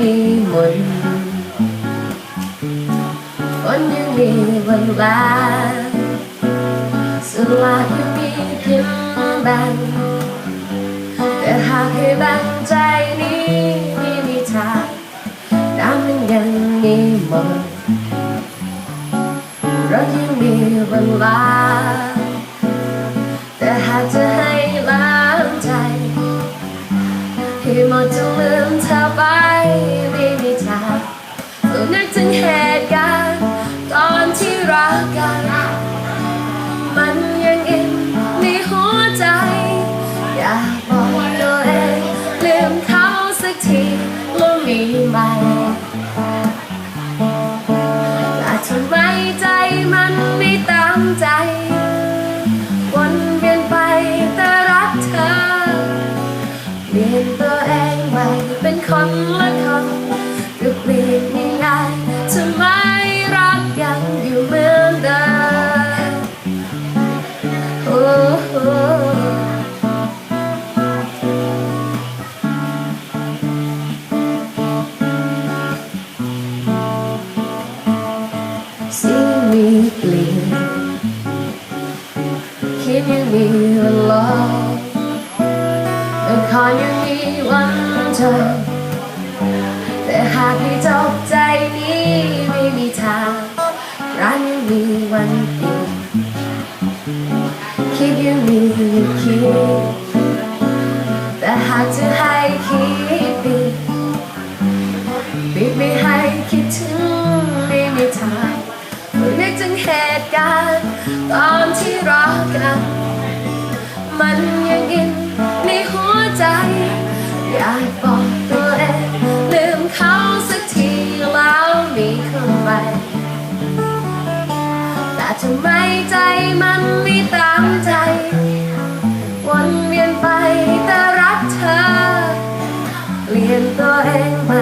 มีมนคนยังมีวันวานสลากยัมีพิมพ์บังแต่หากให้บังใจนี้ไม่มีทางน้ำมันยังมีมนเรายังมีวันวาน ให้หมดจะลืมเธอไปไม่มีทางเรานึกถึงเหตุการณ์ตอนที่รักกัน มันยังอินในหัวใจ อยากบอกตัวเองลืมเขาสักทีแล้วมีใหม่แต่ทำไมใจมันไม่ตามใจ สิ่งมีเปลี่ยนคิดยังมีเวลาแต่ขอยังมีวันเจอ แต่หากไม่จบใจนี้ไม่มีทางรักยังมีวันปีนคิดยังมีอยู่คิดแต่หากจะห้คิ ทำไมใจมันไม่ตามใจ วนเวียนไปแต่รักเธอ เปลี่ยนตัวเองไป